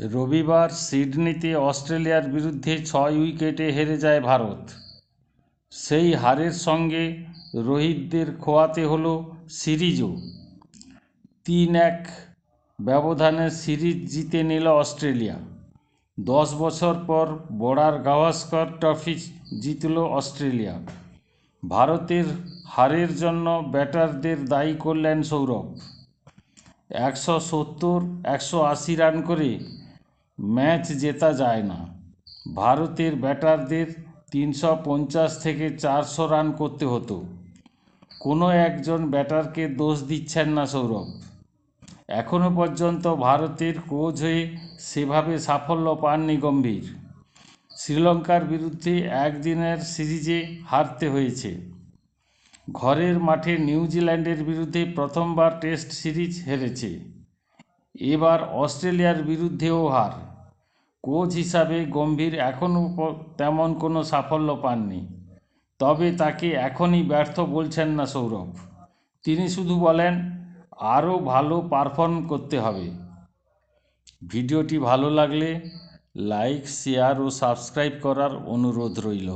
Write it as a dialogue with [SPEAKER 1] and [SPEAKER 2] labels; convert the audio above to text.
[SPEAKER 1] রবিবার সিডনিতে অস্ট্রেলিয়ার বিরুদ্ধে ছয় উইকেটে হেরে যায় ভারত। সেই হারের সঙ্গে রোহিতদের খোয়াতে হল সিরিজও। তিন এক ব্যবধানে সিরিজ জিতে নিল অস্ট্রেলিয়া। দশ বছর পর বর্ডার গাভাস্কর ট্রফি জিতল অস্ট্রেলিয়া। ভারতের হারের জন্য ব্যাটারদের দায়ী করলেন সৌরভ। একশো সত্তর, একশো আশি রান করে ম্যাচ জেতা যায় না। ভারতের ব্যাটারদের তিনশো পঞ্চাশ থেকে চারশো রান করতে হতো। কোনো একজন ব্যাটারকে দোষ দিচ্ছেন না সৌরভ। এখনও পর্যন্ত ভারতের কোচ হয়ে সেভাবে সাফল্য পাননি গম্ভীর। শ্রীলঙ্কার বিরুদ্ধে একদিনের সিরিজে হারতে হয়েছে। ঘরের মাঠে নিউজিল্যান্ডের বিরুদ্ধে প্রথমবার টেস্ট সিরিজ হেরেছে। এবার অস্ট্রেলিয়ার বিরুদ্ধেও হার। কোচ হিসাবে গম্ভীর, এখনও তেমন কোনো সাফল্য পাননি। তবে তাকে এখনই ব্যর্থ বলছেন না সৌরভ। তিনি শুধু বলেন, আরও ভালো পারফর্ম করতে হবে। ভিডিওটি ভালো লাগলে লাইক, শেয়ার ও সাবস্ক্রাইব করার অনুরোধ রইল।